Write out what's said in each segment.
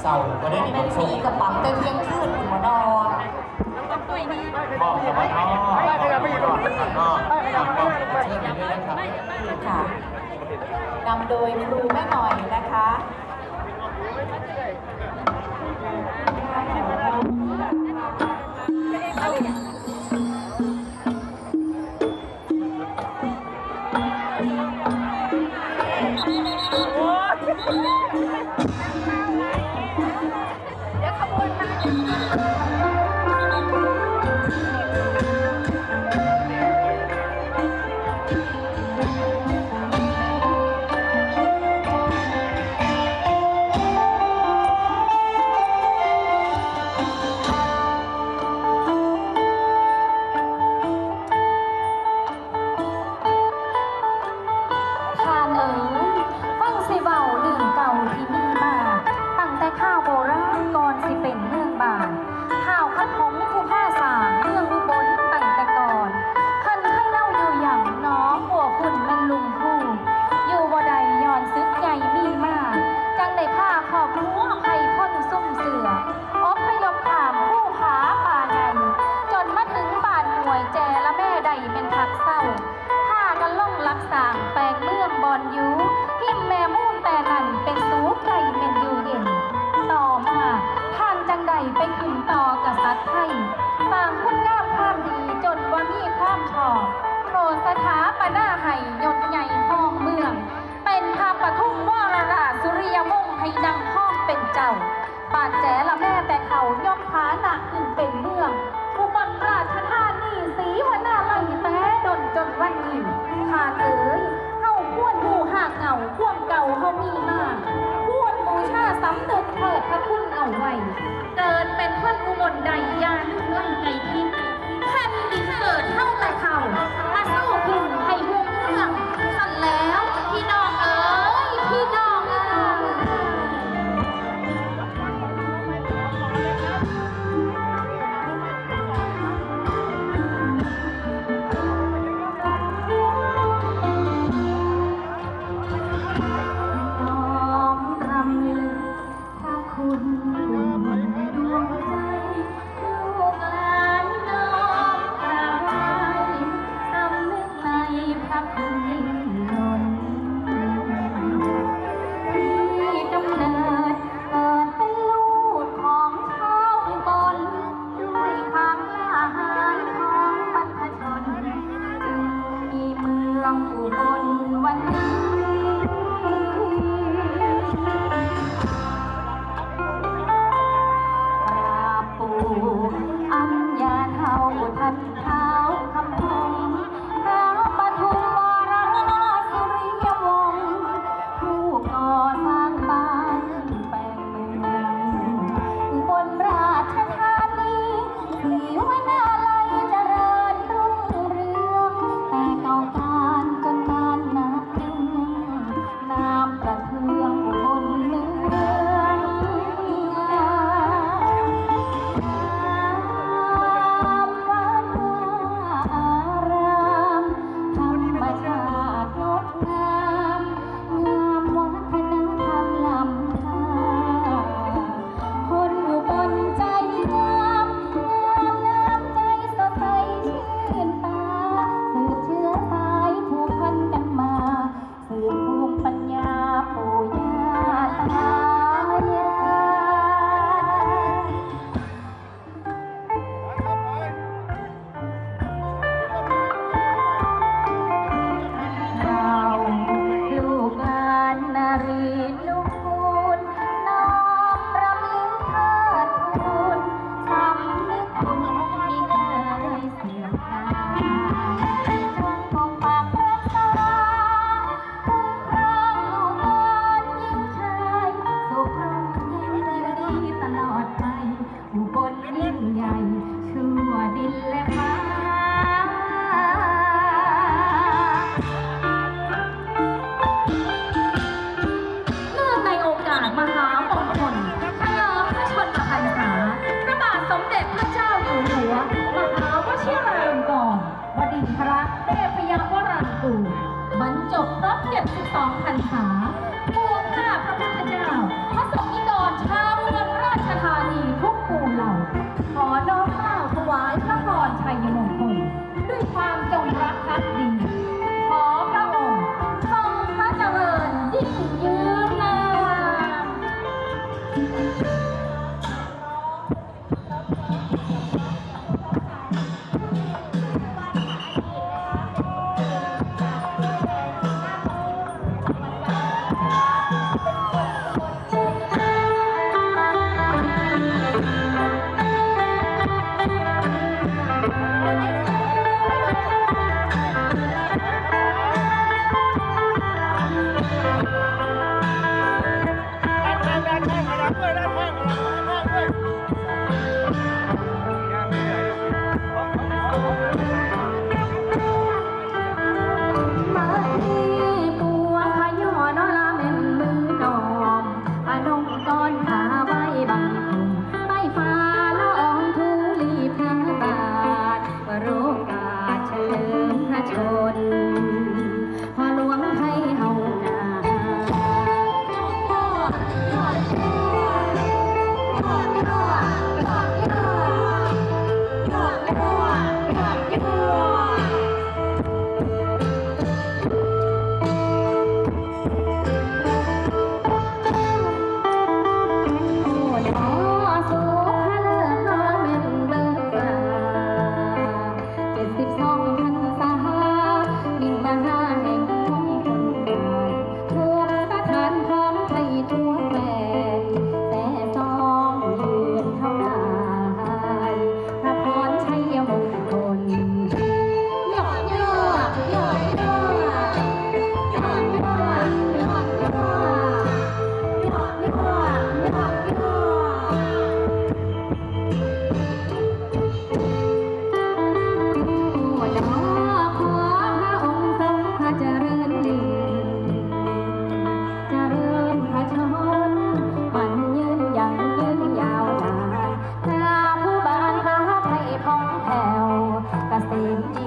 เศร้าก็ได้มีคเป็วานมสุขมีกับปั๊มแต่เที่ยงคืนคุณหมอดอพ่อกับพ่อพ่อกับพ่อเชื่อมีด้วยนะครัค่ะนำโดยครูแม่หน่อยนะคะ ขอ บรรจบครบ72พรรขา โเ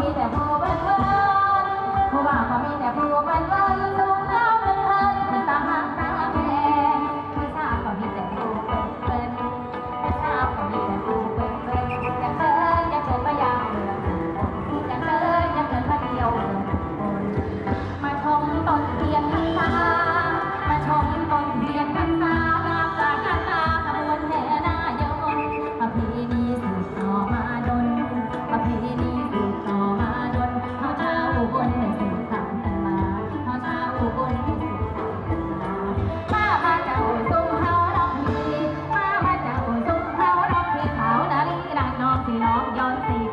มีแต่ผู้บันเทิงผู้บ้าวก็มีแต่ผู้บันเทิง giỏi xì